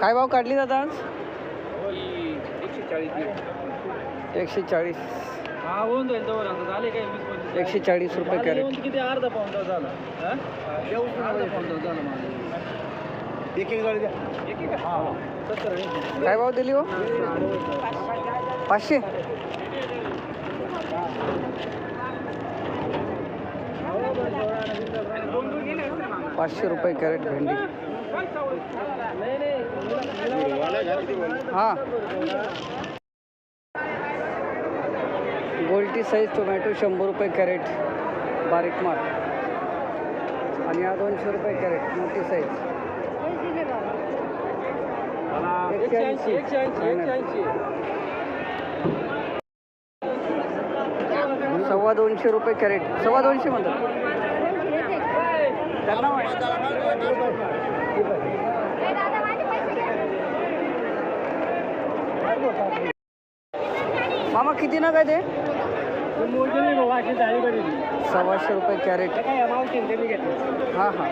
काय भाव काढली दादा आज? एकशे चाळीस. एकशे चाळीस हा होऊन जाईल जवळ झाले काय वीस पंचवीस? एकशे चाळीस रुपये कॅरेट. किती? अर्धा पाऊंड झाला. हा? अर्धा पाऊंड झाला माझं. एक एक गाडी द्या. एक हा. काय भाव दिली हो? पाचशे. पाचशे रुपये कॅरेट भेंडी. हां. गोल्टी साईज टोमॅटो शंभर रुपये कॅरेट. बारीक माल आणि हा दोनशे रुपये कॅरेट मोठी साईज. एकशे ऐंशी. सव्वा दोनशे रुपये कॅरेट. सव्वा दोनशे म्हणतात. त्यांना मामा किती ना काय ते? सव्वाशे रुपये कॅरेट. हां हां.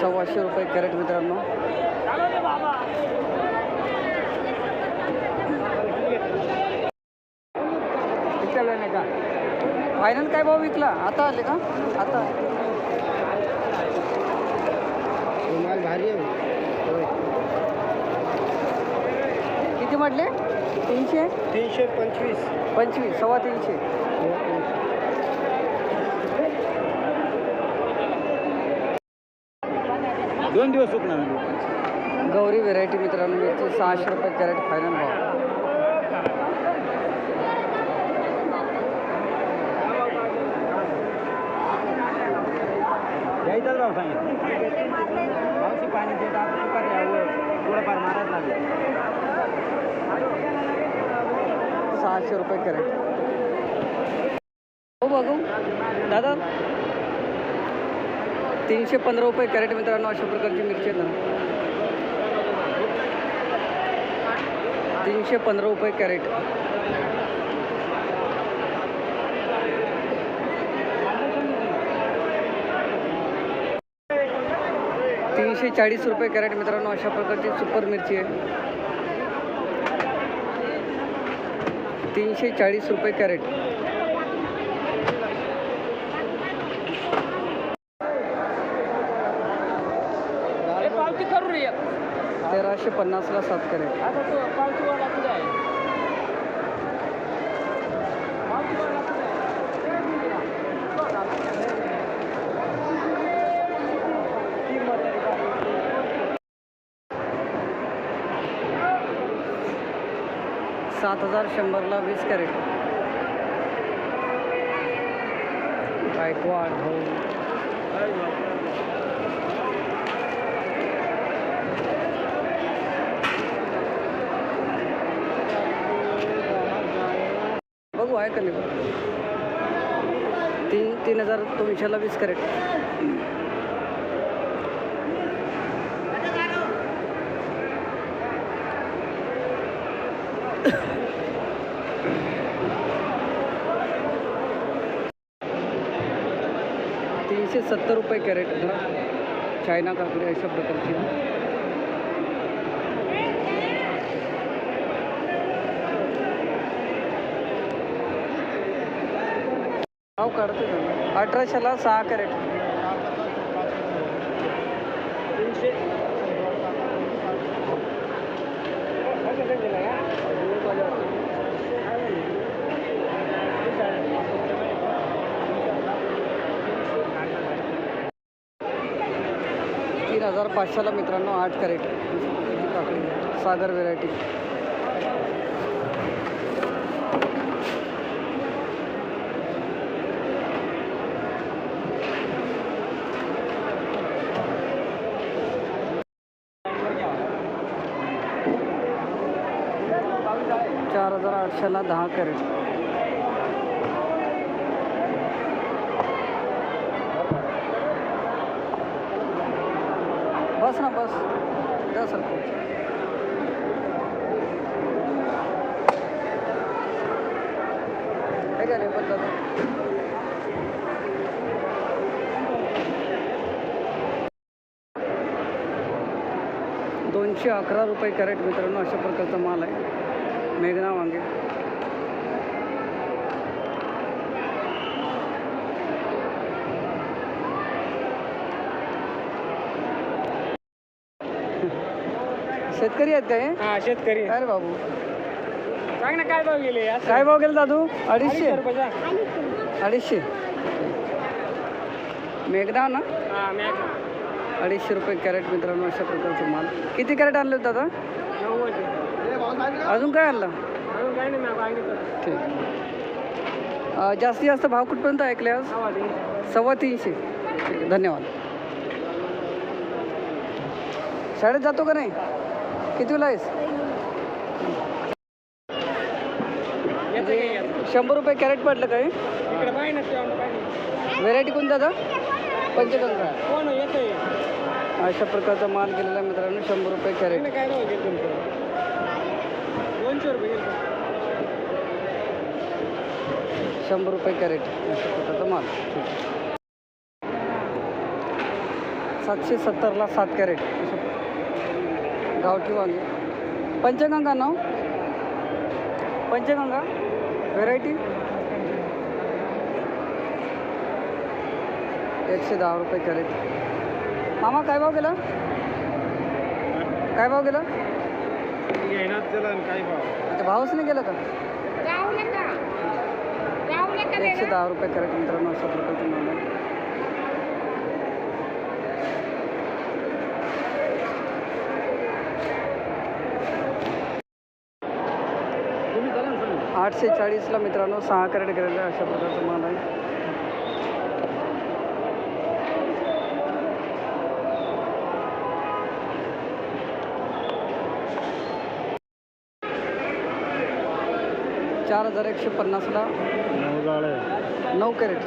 सव्वाशे रुपये कॅरेट मित्रांनो. फायनल काय भाव विकला? आता आले का? आता. माल भारी आहे. किती म्हटले? तीनशे? तीनशे पंचवीस. पंचवीस सव्वा तीनशे. दोन दिवस सुकणार गौरी व्हेरायटी मित्रांनो मिरची सहाशे रुपये कॅरेट फायनल भाव. भाव सांगितलं. पाणी देत आपण चुका द्यावं थोडंफार मारायला लागलं. सहाशे रुपये कॅरेट हो बघू. दादा. तीनशे पंधरा रुपये कॅरेट मित्रांनो अशा प्रकारची मिरची आहे ना. तीनशे पंधरा रुपये कॅरेट तीनशे चाळीस रुपये कॅरेट मित्रांनो अशा प्रकारची सुपर मिरची आहे. तीनशे चाळीस रुपये कॅरेट. तेराशे पन्नासला सात कॅरेट आता तो पावतीवाला कुठे आहे पावतीवाला कुठे सात हजार शंभरला वीस कॅरेट गायकवाड हो बघू आहे का नाही तीन तीन हजार दोनशेला वीस कॅरेट तीनशे सत्तर रुपये कॅरेट चायना काकडी अशा प्रकारची. भाव काढतो अठराशेला सहा कॅरेट तीनशे तीन हजार पाचशेला मित्रांनो आठ कॅरेट. काकडी सागर व्हेरायटी. चार हजार आठशेला दहा कॅरेट बस ना बस द्या सर दोनशे अकरा रुपये कॅरेट मित्रांनो अशा प्रकारचा माल आहे. मेघना वांगे. शेतकरी आहेत काय हा? शेतकरी काय रे बाबू. सांग ना काय भाव गेले? काय भाव गेला दादू? अडीचशे. अडीचशे मेघना ना? अडीचशे रुपये कॅरेट मित्रांनो अशा प्रकारचा माल. किती कॅरेट आणले होते दादा? अजून काय आणलं? ठीक. अं, जास्तीत जास्त भाव कुठपर्यंत ऐकले आज? सव्वा तीनशे. ठीक आहे धन्यवाद. शाळेत जातो का नाही? कितीला आहेस? शंभर रुपये कॅरेट पडलं काय व्हेरायटी कोणती दादा पंचगंगा कोण येतोय? अशा प्रकारचा माल गेलेला आहे मित्रांनो शंभर रुपये कॅरेट. शंभर रुपये कॅरेट अशा प्रकारचा माल. सातशे सत्तरला सात कॅरेट. गावठी वांगे. पंचगंगा नाव? पंचगंगा व्हेरायटी? एकशे दहा रुपये कॅरेट. मामा काय भाव गेला? काय भाव गेला? भाव अच्छा भावच नाही गेला का? एकशे दहा रुपये कॅरेट मित्रांनो अशा प्रकारचं माल आहे तुम्ही चला ना सर आठशे चाळीसला मित्रांनो सहा कॅरेट गेलेलं आहे अशा प्रकारचा माल आहे. चार हजार एकशे पन्नासला नऊ कॅरेट.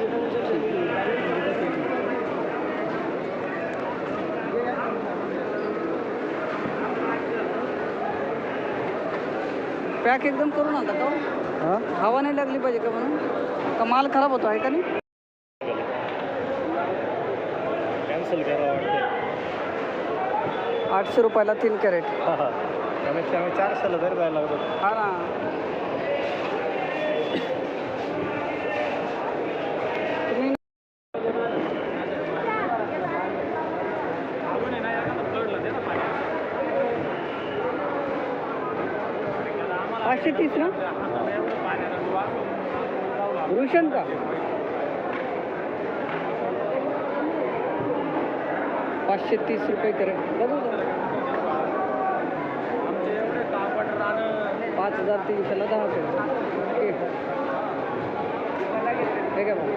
पॅक एकदम करून आणता का हो? हवा नाही लागली पाहिजे का म्हणून? का माल खराब होतो आहे का नाही? कॅन्सल करा वाटतं आठशे रुपयाला तीन कॅरेट. कमीत कमी चारशेला तरी जायला लागतं हा ना. पाचशे तीस ना? भूषण का? पाचशे तीस रुपये कॅरेट बघू पाच हजार तीनशेला दहा रुपये ठीक आहे भाऊ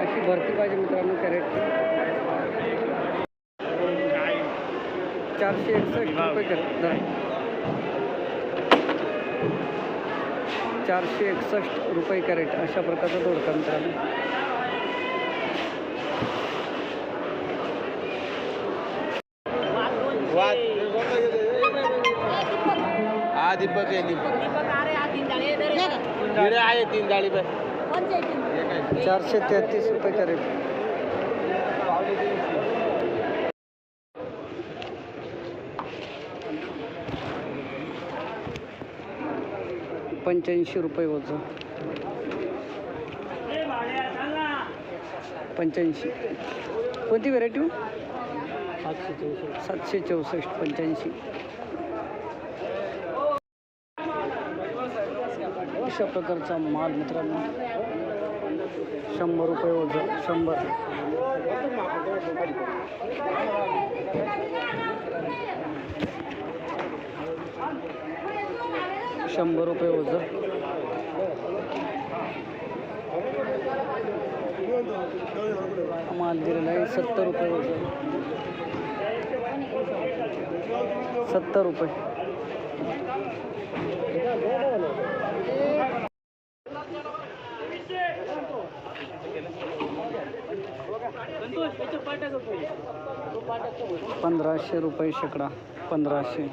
अशी भरती पाहिजे मित्रांनो कॅरेटची चारशे एकसष्ट रुपये कॅरेट धरा. चारशे एकसष्ट रुपये कॅरेट अशा प्रकारचा दोडका मित्रांनो. हा दीपक आहे दीपक. आहे तीन चारशे तेहतीस रुपये कॅरेट. पंच्याऐंशी रुपये वजन. पंच्याऐंशी. कोणती व्हेरायटी सातशे चौसष्ट सातशे चौसष्ट पंच्याऐंशी. अशा प्रकारचा माल मित्रांनो. शंभर रुपये वजन शंभर. शंभर रुपये ओझं माल दिलेला आहे सत्तर रुपये वजन. सत्तर रुपये. पंधराशे रुपये शेकडा पंधराशे.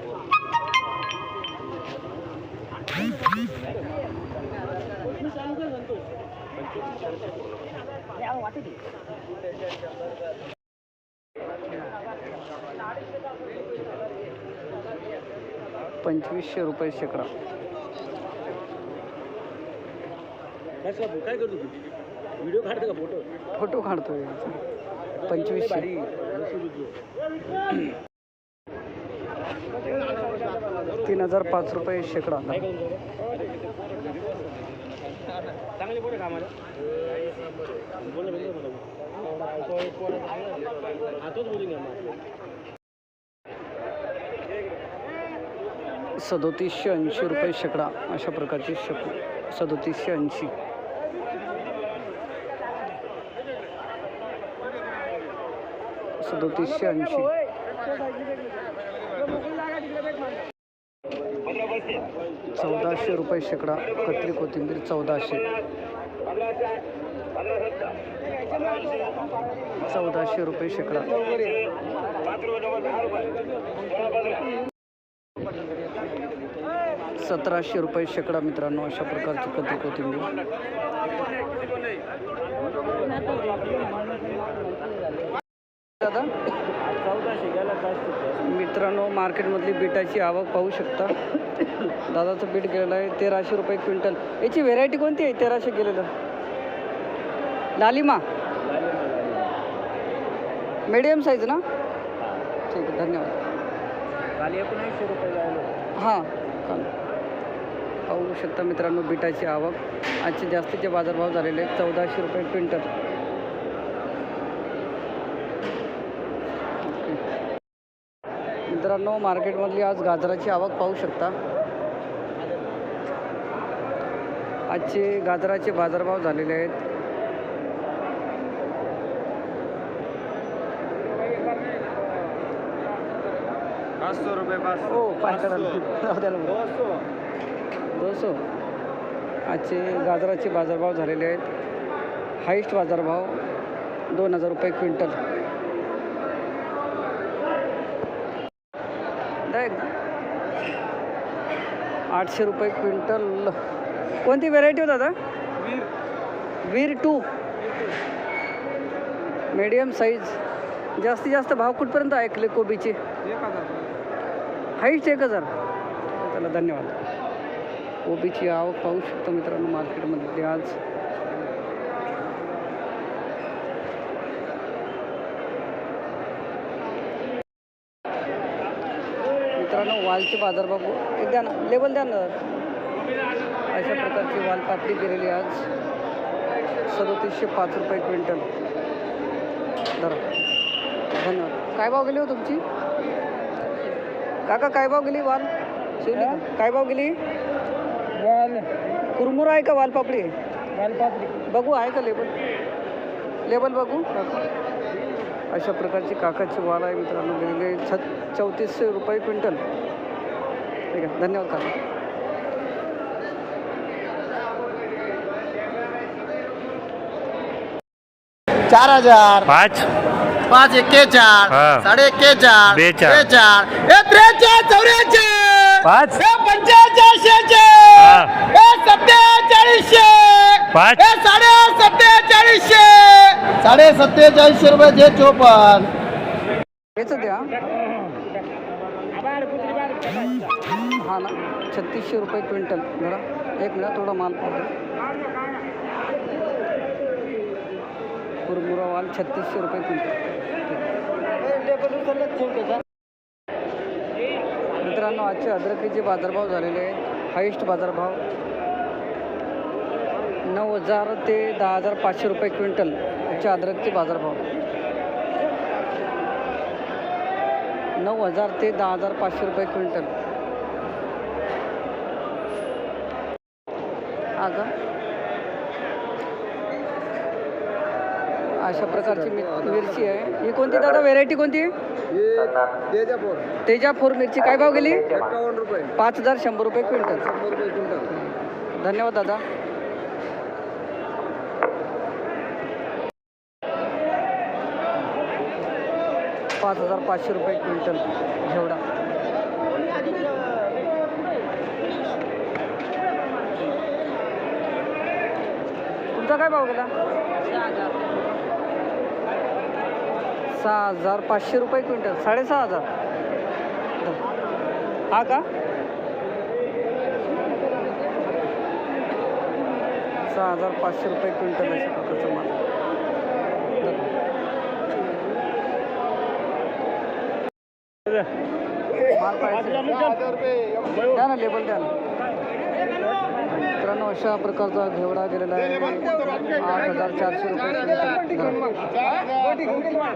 पंचवीसशे रुपये शेकडा. काय करतो व्हिडिओ काढते का फोटो? फोटो काढतोय. पंचवीसशे. तीन हजार पाच रुपये शेकडा. सदोतीसशे ऐंशी रुपये शेकडा अशा प्रकारची शेक सदोतीसशे ऐंशी. सदोतीसशे ऐंशी. चौदाशे रुपये शेकडा कत्री कोथिंबीर चौदाशे. चौदाशे रुपये शेकडा. सतराशे रुपये शेकडा मित्रांनो अशा प्रकारची कत्री कोथिंबीर. दादा? मित्रांनो मार्केटमधली बीटाची आवक पाहू शकता. दादाचं बीट गेलेलं आहे तेराशे रुपये क्विंटल. याची व्हेरायटी कोणती आहे तेराशे गेलेलं? लालिमा. मिडियम साईज ना? ठीक आहे धन्यवाद. एकोणऐंशी रुपये हां. पाहू शकता मित्रांनो बीटाची आवक. आजचे जास्तीचे बाजारभाव झालेले आहेत चौदाशे रुपये क्विंटल. मित्रांनो मार्केटमधली आज गाजराची आवक पाहू शकता. आजचे गाजराचे बाजारभाव झालेले आहेत. हो आजचे गाजराचे बाजारभाव झालेले आहेत. हायस्ट बाजारभाव दोन हजार रुपये क्विंटल. डायरेक्ट आठशे रुपये क्विंटल. कोणती व्हेरायटी होता दादा? वीर टू. मीडियम साईज जास्तीत जास्त भाव कुठपर्यंत ऐकले कोबीचे हाईट एक हजार. त्याला धन्यवाद. कोबीची आवक पाहू शकतो मित्रांनो मार्केटमध्ये आज. मित्रांनो वालचे बाजार बघू. एक द्या ना लेबल द्या ना. अशा प्रकारची वाल पापडी गेलेली आज. सदोतीसशे पाच रुपये क्विंटल. धरा. धन्यवाद. काय भाव गेली हो तुमची? काका काय भाव गेली वाल? शिवली का? काय भाव गेली? वाल. कुरमुरा आहे का वालपापडी आहे वाल पापडी. बघू आहे का लेबल? लेबल बघू. अशा प्रकारची काकाची वाल आहे मित्रांनो. गेलेले छ चौतीसशे रुपये क्विंटल. ठीक आहे धन्यवाद काका. चार हजार. पाच. पाच एक्के चार. हा. साडे एक्के चार. बेचाळ. बेचाळ ए त्रेचाळ चौऱ्याचाळ पाच. ए पंचेचाळीसशे. हा. ए सत्तेचाळीसशे. पाच. ए साडे सत्तेचाळीसशे. साडे सत्तेचाळीसशे रुपये जे चोपन हेच द्या हा. ना छत्तीसशे रुपये क्विंटल. जरा एक मिनिट थोडा माल पाहतो कुरमुरा वाल छत्तीसशे रुपये क्विंटल. मित्रांनो आजचे अद्रकीचे बाजारभाव झालेले आहेत. हायेस्ट बाजारभाव. नऊ हजार ते दहा हजार पाचशे रुपये क्विंटल आजचे अद्रकचे बाजारभाव. नऊ हजार ते दहा हजार पाचशे रुपये क्विंटल. का अशा प्रकारची मि मिरची आहे. ही कोणती दादा? व्हेरायटी कोणती? तेजापूर. तेजा फोर मिरची. काय भाव गेली? रुपये. पाच हजार शंभर रुपये क्विंटल. शंभर रुपये क्विंटल. धन्यवाद दादा. पाच हजार पाचशे रुपये क्विंटल एवढा. तुमचा काय भाव गेला? सहा हजार पाचशे रुपये क्विंटल साडेसहा हजार. हा का? सहा हजार पाचशे रुपये क्विंटल आहे माल. द्या ना लेबल द्या ना मित्रांनो अशा प्रकारचा घेवडा गेलेला आहे आठ हजार चारशे रुपये क्विंटल.